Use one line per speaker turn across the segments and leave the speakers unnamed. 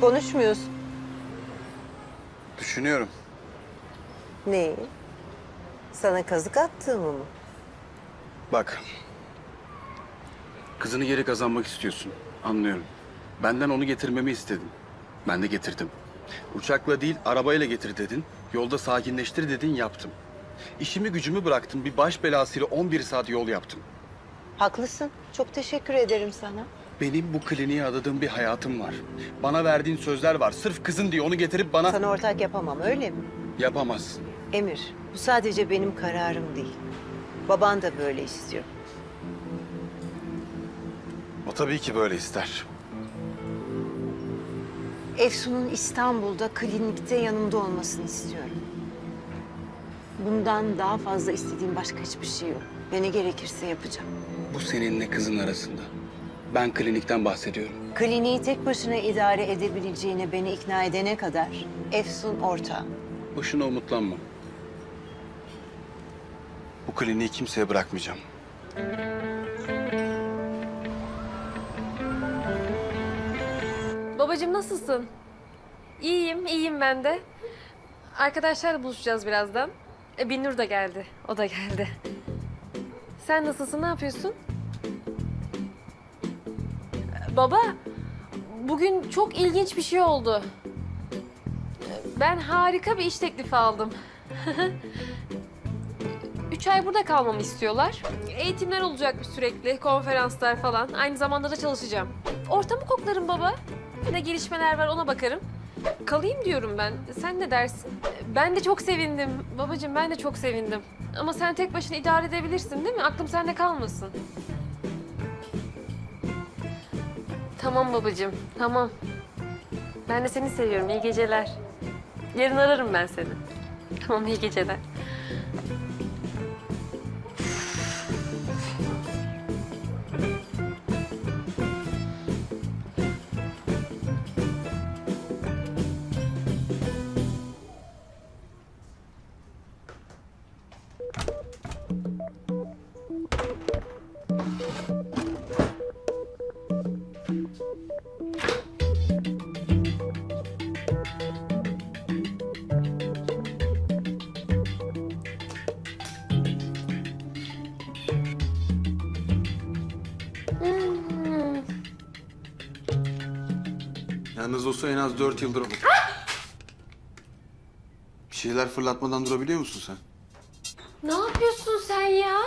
Konuşmuyorsun.
Düşünüyorum.
Neyi? Sana kazık attığımı mı?
Bak. Kızını geri kazanmak istiyorsun. Anlıyorum. Benden onu getirmemi istedin. Ben de getirdim. Uçakla değil arabayla getir dedin. Yolda sakinleştir dedin yaptım. İşimi gücümü bıraktım. Bir baş belasıyla 11 saat yol yaptım.
Haklısın. Çok teşekkür ederim sana.
Benim bu kliniğe adadığım bir hayatım var. Bana verdiğin sözler var. Sırf kızın diye onu getirip bana...
Sana ortak yapamam öyle mi?
Yapamazsın.
Emir, bu sadece benim kararım değil. Baban da böyle istiyor.
O tabii ki böyle ister.
Efsun'un İstanbul'da klinikte yanımda olmasını istiyorum. Bundan daha fazla istediğim başka hiçbir şey yok. Ve ne gerekirse yapacağım.
Bu seninle kızın arasında. Ben klinikten bahsediyorum.
Kliniği tek başına idare edebileceğine beni ikna edene kadar Efsun ortağım.
Boşuna umutlanma. Bu kliniği kimseye bırakmayacağım.
Babacığım nasılsın? İyiyim, iyiyim ben de. Arkadaşlarla buluşacağız birazdan. E, Binnur da geldi, o da geldi. Sen nasılsın, ne yapıyorsun? Baba, bugün çok ilginç bir şey oldu. Ben harika bir iş teklifi aldım. Üç ay burada kalmamı istiyorlar. Eğitimler olacakmış sürekli, konferanslar falan. Aynı zamanda da çalışacağım. Ortamı koklarım baba. Ne gelişmeler var ona bakarım. Kalayım diyorum ben. Sen ne dersin? Ben de çok sevindim. Babacığım ben de çok sevindim. Ama sen tek başına idare edebilirsin değil mi? Aklım sende kalmasın. Tamam babacığım, tamam. Ben de seni seviyorum. İyi geceler. Yarın ararım ben seni. Tamam, iyi geceler.
Yalnız olsa en az dört yıldır... Bir şeyler fırlatmadan durabiliyor musun sen?
Ne yapıyorsun sen ya?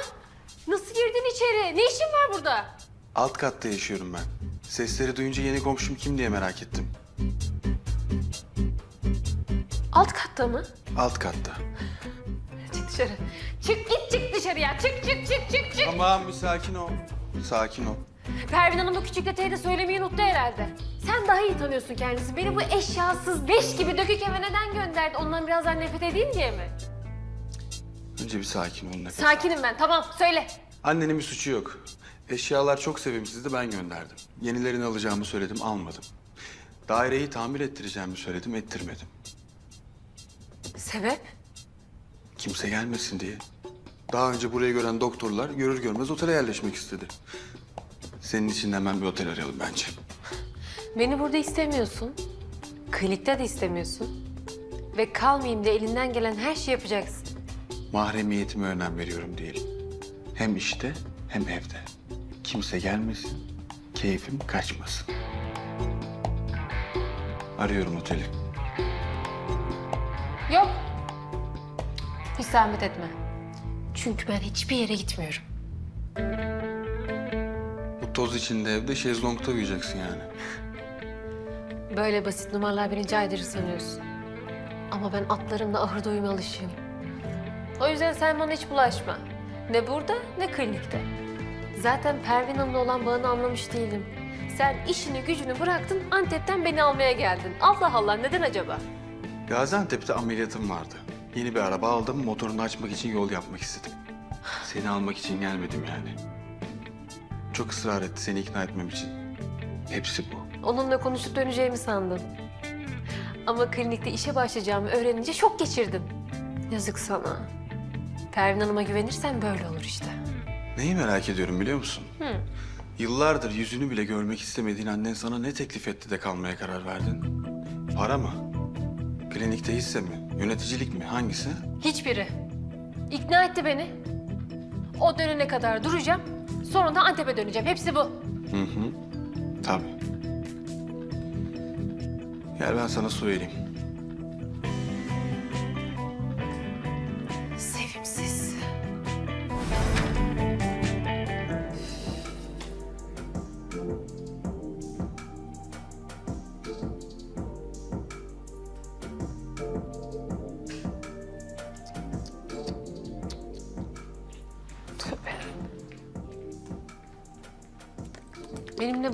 Nasıl girdin içeri? Ne işin var burada?
Alt katta yaşıyorum ben. Sesleri duyunca yeni komşum kim diye merak ettim.
Alt katta mı?
Alt katta.
Çık dışarı. Çık git çık dışarıya. Çık çık çık çık çık.
Tamam bir sakin ol. Sakin ol.
Pervin Hanım da küçük detayı da söylemeyi unuttu herhalde. Sen daha iyi tanıyorsun kendisi. Beni bu eşyasız leş gibi dökük eve neden gönderdi? Ondan birazdan nefret edeyim diye mi?
Önce bir sakin ol nefes.
Sakinim ben. Tamam söyle.
Annenin bir suçu yok. Eşyalar çok sevimsizdi ben gönderdim. Yenilerini alacağımı söyledim almadım. Daireyi tamir ettireceğimi söyledim ettirmedim.
Sebep?
Kimse gelmesin diye. Daha önce burayı gören doktorlar görür görmez otele yerleşmek istedi. Senin için de hemen bir otel arayalım bence.
Beni burada istemiyorsun. Klinikte de istemiyorsun. Ve kalmayayım diye elinden gelen her şeyi yapacaksın.
Mahremiyetime önem veriyorum diyelim. Hem işte hem evde. Kimse gelmesin, keyfim kaçmasın. Arıyorum oteli.
Yok. Hiç zahmet etme. Çünkü ben hiçbir yere gitmiyorum.
Toz içinde evde şezlongda uyuyacaksın yani.
Böyle basit numaralar beni caydırır sanıyorsun. Ama ben atlarımla ahırda uyuma alışığım. O yüzden sen bana hiç bulaşma. Ne burada ne klinikte. Zaten Pervin Hanım'la olan bağını anlamış değilim. Sen işini gücünü bıraktın Antep'ten beni almaya geldin. Allah Allah neden acaba?
Gaziantep'te ameliyatım vardı. Yeni bir araba aldım, motorunu açmak için yol yapmak istedim. Seni almak için gelmedim yani. Çok ısrar etti seni ikna etmem için. Hepsi bu.
Onunla konuşup döneceğimi sandım. Ama klinikte işe başlayacağımı öğrenince şok geçirdim. Yazık sana. Pervin Hanım'a güvenirsen böyle olur işte.
Neyi merak ediyorum biliyor musun? Yıllardır yüzünü bile görmek istemediğin annen sana ne teklif etti de kalmaya karar verdin? Para mı? Klinikte hisse mi? Yöneticilik mi? Hangisi?
Hiçbiri. İkna etti beni. O dönene kadar duracağım. Sonra da Antep'e döneceğim. Hepsi bu.
Hı hı. Tabii. Gel ben sana su vereyim.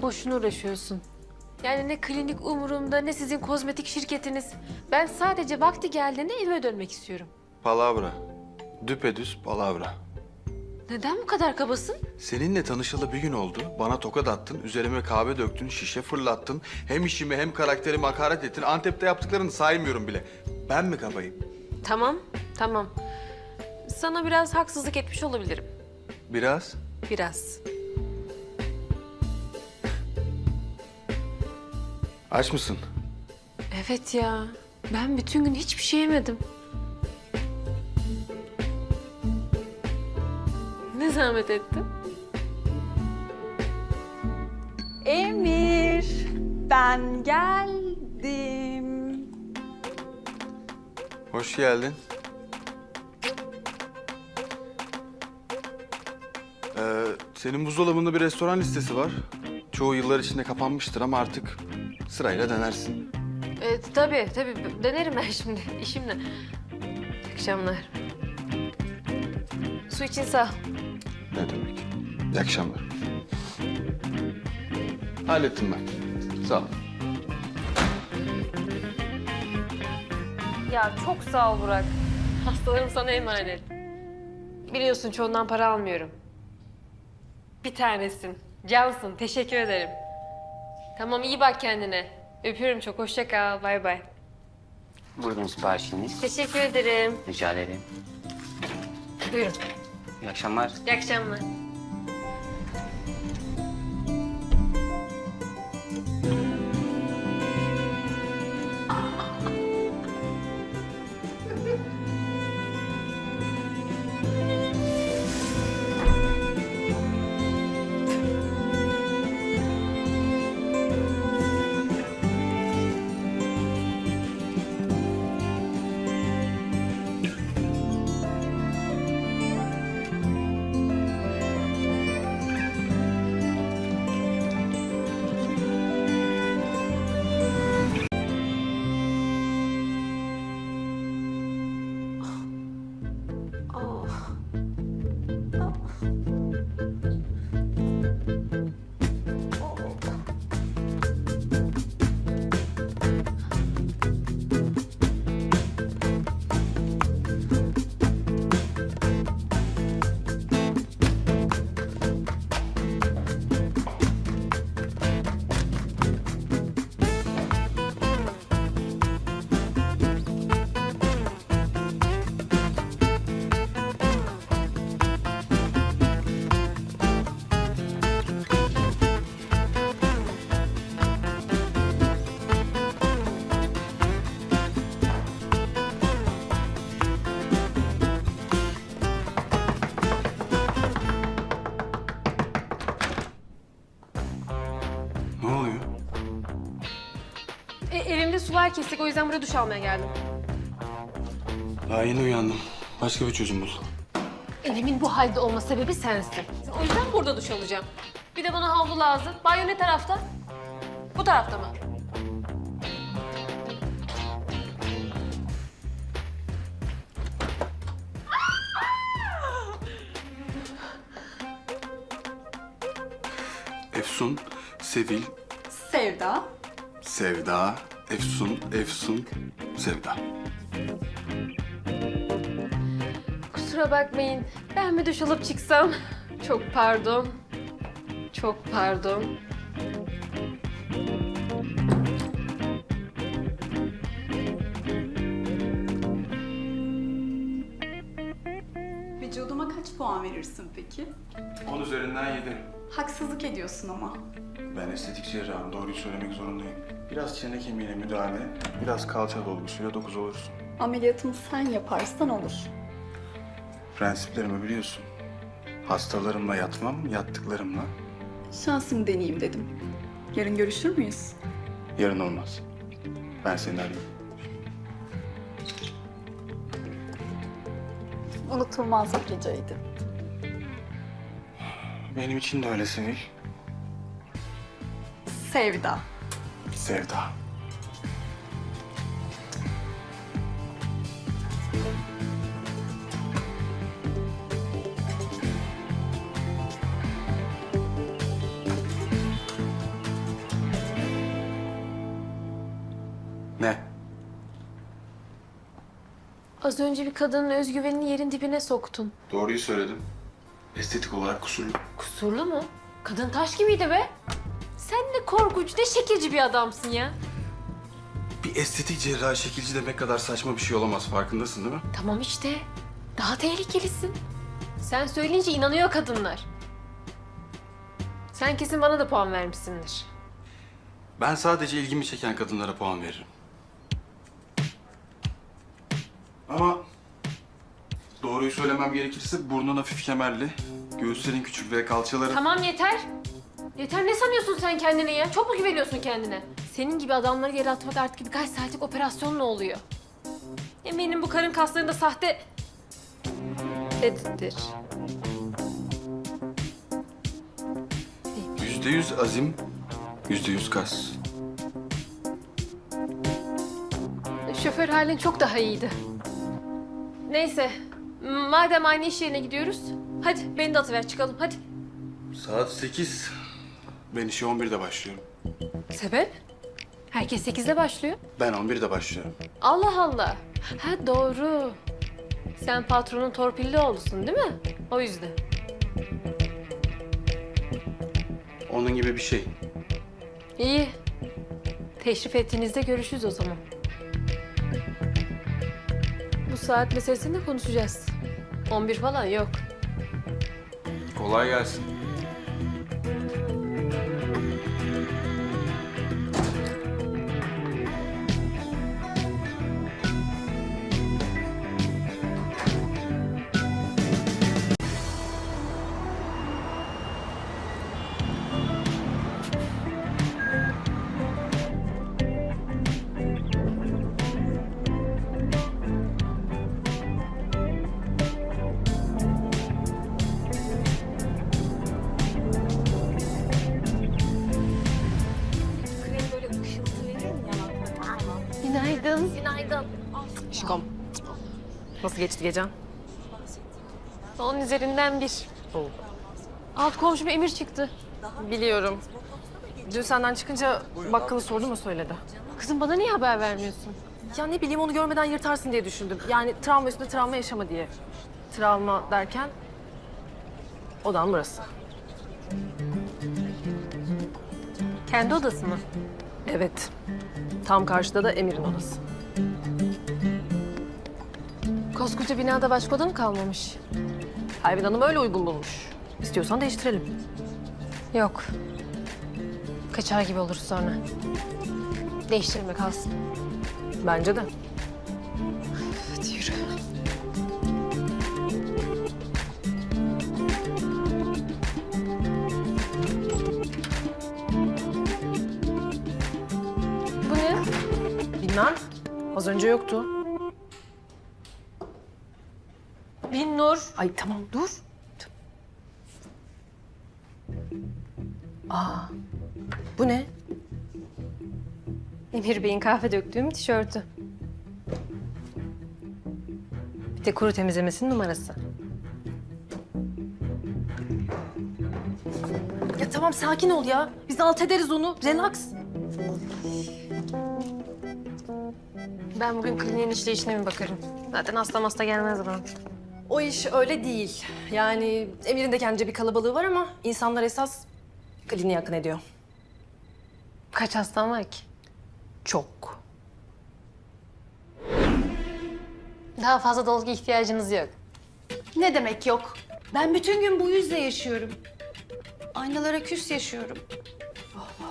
Boşuna uğraşıyorsun. Yani ne klinik umurumda ne sizin kozmetik şirketiniz. Ben sadece vakti geldiğinde evime dönmek istiyorum.
Palavra. Düpedüz palavra.
Neden bu kadar kabasın?
Seninle tanışalı bir gün oldu. Bana tokat attın, üzerime kahve döktün, şişe fırlattın. Hem işimi hem karakterimi hakaret ettin. Antep'te yaptıklarını saymıyorum bile. Ben mi kabayım?
Tamam, tamam. Sana biraz haksızlık etmiş olabilirim.
Biraz.
Biraz.
Aç mısın?
Evet ya. Ben bütün gün hiçbir şey yemedim. Ne zahmet ettin?
Emir, ben geldim.
Hoş geldin. Ee, senin buzdolabında bir restoran listesi var. Çoğu yıllar içinde kapanmıştır ama artık sırayla denersin.
Ee, tabii, tabii. Denerim ben şimdi. İşim ne? İyi akşamlar. Su için sağ ol.
Ne demek? İyi akşamlar. Hallettim ben. Sağ ol.
Ya çok sağ ol Burak. Hastalarım sana emanet. Biliyorsun çoğundan para almıyorum. Bir tanesin. Cansın. Teşekkür ederim. Tamam iyi bak kendine. Öpüyorum çok. Hoşça kal. Bay bay.
Buyurun siparişiniz.
Teşekkür ederim.
Rica ederim.
Buyurun.
İyi akşamlar.
İyi akşamlar. E, evimde sular kestik. O yüzden buraya duş almaya geldim.
Daha yeni uyandım. Başka bir çözüm bul.
Evimin bu halde olma sebebi sensin. O yüzden burada duş alacağım. Bir de bana havlu lazım. Banyo ne tarafta? Bu tarafta mı?
Efsun, Sevil,
Sevda.
Sevda, Efsun, Efsun, Sevda.
Kusura bakmayın. Ben mi duş alıp çıksam? Çok pardon. Çok pardon.
Vücuduma kaç puan verirsin peki?
10 üzerinden 7.
Haksızlık ediyorsun ama.
Ben estetik cerrahım, doğruyu söylemek zorundayım. Biraz çene kemiğine müdahale, biraz kalça dolgusuyla dokuz olursun.
Ameliyatını sen yaparsan olur.
Prensiplerimi biliyorsun. Hastalarımla yatmam, yattıklarımla.
Şansımı deneyeyim dedim. Yarın görüşür müyüz?
Yarın olmaz. Ben seni arayayım.
Unutulmaz bir geceydi.
Benim için de öyle Sevil.
Sevda.
Sevda.
Ne?
Az önce bir kadının özgüvenini yerin dibine soktun.
Doğruyu söyledim. Estetik olarak kusurlu.
Kusurlu mu? Kadın taş gibiydi be. Sen ne korkunç, ne şekilci bir adamsın ya.
Bir estetik cerrahi şekilci demek kadar saçma bir şey olamaz. Farkındasın değil mi?
Tamam işte. Daha tehlikelisin. Sen söyleyince inanıyor kadınlar. Sen kesin bana da puan vermişsindir.
Ben sadece ilgimi çeken kadınlara puan veririm. Ama doğruyu söylemem gerekirse burnun hafif kemerli, göğüslerin küçük ve kalçaların...
Tamam yeter. Yeter ne sanıyorsun sen kendine ya? Çok mu güveniyorsun kendine? Senin gibi adamları yere atmak artık birkaç saatlik operasyon ne oluyor? Eminim bu karın kaslarında sahte... Dedidir.
Yüzde yüz azim, yüzde yüz kas.
Şoför halin çok daha iyiydi. Neyse. Madem aynı iş yerine gidiyoruz. Hadi beni de atıver çıkalım hadi.
Saat sekiz. Ben işe 11'de başlıyorum.
Sebep? Herkes 8'de başlıyor.
Ben 11'de başlıyorum.
Allah Allah. Ha doğru. Sen patronun torpilli oğlusun değil mi? O yüzden.
Onun gibi bir şey.
İyi. Teşrif ettiğinizde görüşürüz o zaman. Bu saat meselesini de konuşacağız. 11 falan yok.
Kolay gelsin.
Nasıl geçti gecen?
Onun üzerinden bir. Alt komşum Emir çıktı.
Biliyorum. Dün senden çıkınca bakkalı sordu mu söyledi.
Kızım bana niye haber vermiyorsun?
Ya ne bileyim onu görmeden yırtarsın diye düşündüm. Yani travma üstüne travma yaşama diye. Travma derken odan burası.
Kendi odası mı?
Evet. Tam karşıda da Emir'in odası.
Koskoca binada başka oda mı kalmamış?
Pervin Hanım öyle uygun bulmuş. İstiyorsan değiştirelim.
Yok. Kaçar gibi oluruz sonra. Değiştirme kalsın.
Bence de.
Hadi yürü. Bu ne?
Bilmem. Az önce yoktu.
Bin Nur.
Ay tamam dur. Aa. Bu ne?
Emir Bey'in kahve döktüğüm tişörtü. Bir de kuru temizlemesinin numarası.
Ya tamam sakin ol ya. Biz alt ederiz onu. Relax.
Ben bugün kliniğin işleyişine mi bakarım? Zaten hasta hasta gelmez bana.
O iş öyle değil. Yani Emir'in de kendince bir kalabalığı var ama insanlar esas kliniğe yakın ediyor.
Kaç hastan var ki?
Çok.
Daha fazla dolgu ihtiyacınız yok.
Ne demek yok? Ben bütün gün bu yüzle yaşıyorum.
aynalara küs yaşıyorum.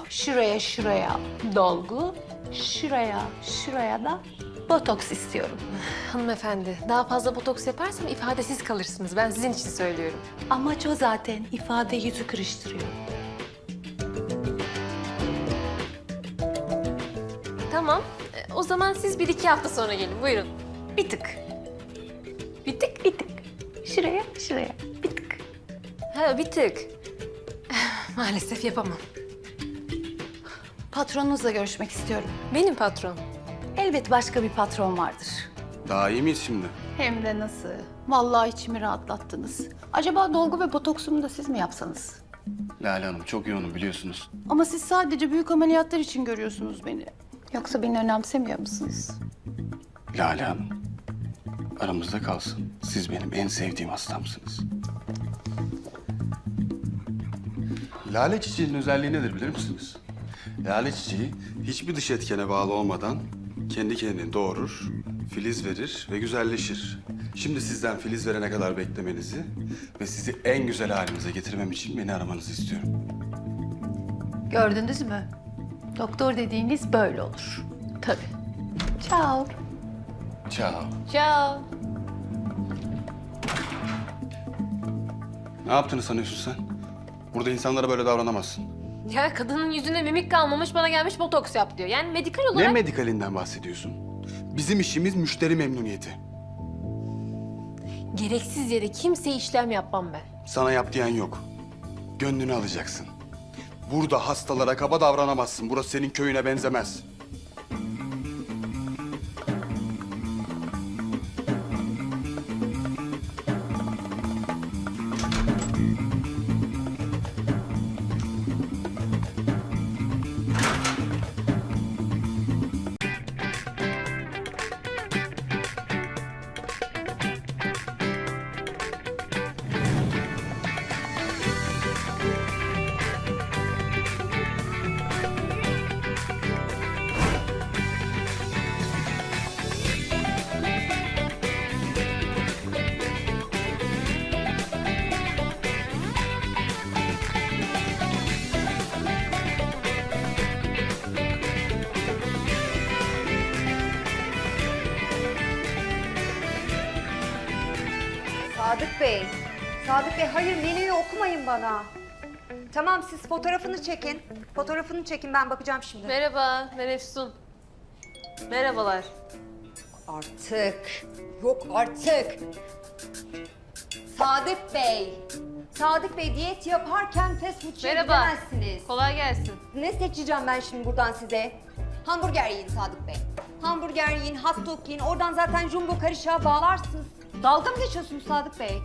Şuraya şuraya dolgu, şuraya şuraya da botoks istiyorum.
Hanımefendi, daha fazla botoks yaparsam ifadesiz kalırsınız. Ben sizin için söylüyorum.
Amaç o zaten ifade yüzü kırıştırıyor.
Tamam. e, O zaman siz bir iki hafta sonra gelin. Buyurun.
Bir tık. Bir tık bir tık. Şuraya şuraya bir tık.
Ha bir tık. Maalesef yapamam.
Patronunuzla görüşmek istiyorum.
Benim patron.
Elbet başka bir patron vardır.
Daha iyi miyiz şimdi?
Hem de nasıl? Vallahi içimi rahatlattınız. Acaba dolgu ve botoksumu da siz mi yapsanız?
Lale Hanım çok yoğunum biliyorsunuz.
Ama siz sadece büyük ameliyatlar için görüyorsunuz beni. Yoksa beni önemsemiyor musunuz?
Lale Hanım. Aramızda kalsın. Siz benim en sevdiğim hastamsınız. Lale çiçeğinin özelliği nedir bilir misiniz? Lale çiçeği hiçbir dış etkene bağlı olmadan kendi kendini doğurur, filiz verir ve güzelleşir. Şimdi sizden filiz verene kadar beklemenizi ve sizi en güzel halinize getirmem için beni aramanızı istiyorum.
Gördünüz mü? Doktor dediğiniz böyle olur. Tabii. Ciao.
Ciao.
Ciao.
Ne yaptığını sanıyorsun sen? Burada insanlara böyle davranamazsın.
Ya kadının yüzünde mimik kalmamış bana gelmiş botoks yap diyor. Yani medikal
Ne
olarak...
medikalinden bahsediyorsun? Bizim işimiz müşteri memnuniyeti.
Gereksiz yere kimseye işlem yapmam ben.
Sana yap diyen yok. Gönlünü alacaksın. Burada hastalara kaba davranamazsın. Burası senin köyüne benzemez.
Sadık Bey hayır menüyü okumayın bana. Tamam siz fotoğrafını çekin. Fotoğrafını çekin ben bakacağım şimdi.
Merhaba, ben Efsun. Merhabalar.
Artık. Yok artık. Sadık Bey. Sadık Bey diyet yaparken fast food
Merhaba.
gidemezsiniz.
Kolay gelsin.
Ne seçeceğim ben şimdi buradan size? Hamburger yiyin Sadık Bey. Hamburger yiyin, hot dog yiyin. Oradan zaten jumbo karışığa bağlarsınız. Dalga mı geçiyorsunuz Sadık Bey?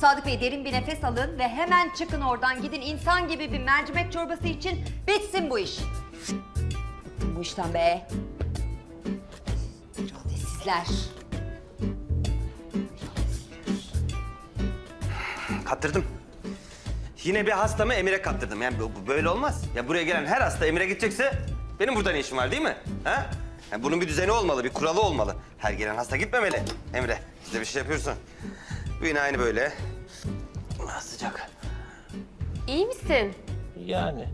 Sadık Bey derin bir nefes alın ve hemen çıkın oradan. Gidin insan gibi bir mercimek çorbası için bitsin bu iş. Bıktım bu işten be. İradesizler.
Kaptırdım. Yine bir hastamı Emir'e kaptırdım. Yani bu, böyle olmaz. Ya buraya gelen her hasta Emir'e gidecekse benim burada ne işim var değil mi? Ha? Yani bunun bir düzeni olmalı, bir kuralı olmalı. Her gelen hasta gitmemeli. Emre, siz de bir şey yapıyorsun. Bu yine aynı böyle. Ah, Sıcak.
İyi misin?
Yani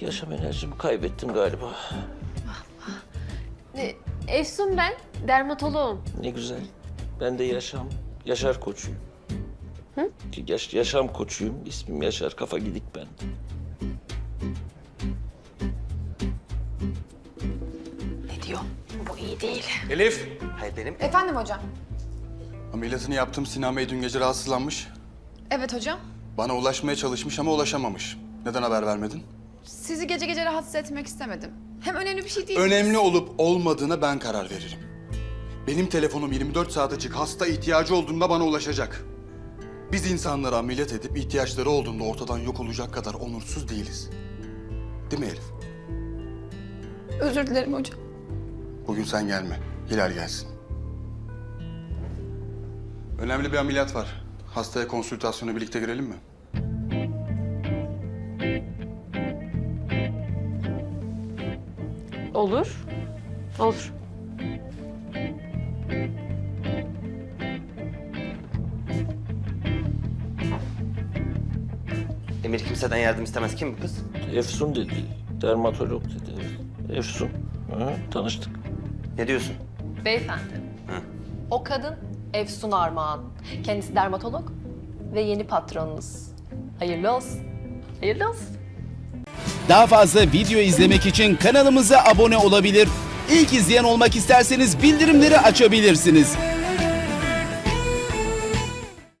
yaşam enerjimi kaybettim galiba.
E, Efsun ben, dermatoloğum.
Ne güzel. Ben de yaşam, Yaşar koçuyum. Hı? Yaş, yaşam koçuyum. İsmim Yaşar. Kafa gidik ben.
Ne diyor? Bu iyi değil.
Elif.
Hayır benim.
Efendim hocam.
Ameliyatını yaptım. Sinan Bey dün gece rahatsızlanmış.
Evet hocam.
Bana ulaşmaya çalışmış ama ulaşamamış. Neden haber vermedin?
Sizi gece gece rahatsız etmek istemedim. Hem önemli bir şey değil.
Önemli olup olmadığına ben karar veririm. Benim telefonum 24 saat açık. Hasta ihtiyacı olduğunda bana ulaşacak. Biz insanları ameliyat edip ihtiyaçları olduğunda ortadan yok olacak kadar onursuz değiliz. Değil mi Elif?
Özür dilerim hocam.
Bugün sen gelme. Hilal gelsin. Önemli bir ameliyat var. Hastaya konsültasyona birlikte girelim mi?
Olur. Olur.
Emir kimseden yardım istemez. Kim bu kız?
Efsun dedi. Dermatolog dedi. Efsun. Hı, tanıştık.
Ne diyorsun?
Beyefendi. O kadın Efsun Armağan. Kendisi dermatolog ve yeni patronunuz. Hayırlı olsun. Hayırlı olsun.
Daha fazla video izlemek için kanalımıza abone olabilir. İlk izleyen olmak isterseniz bildirimleri açabilirsiniz.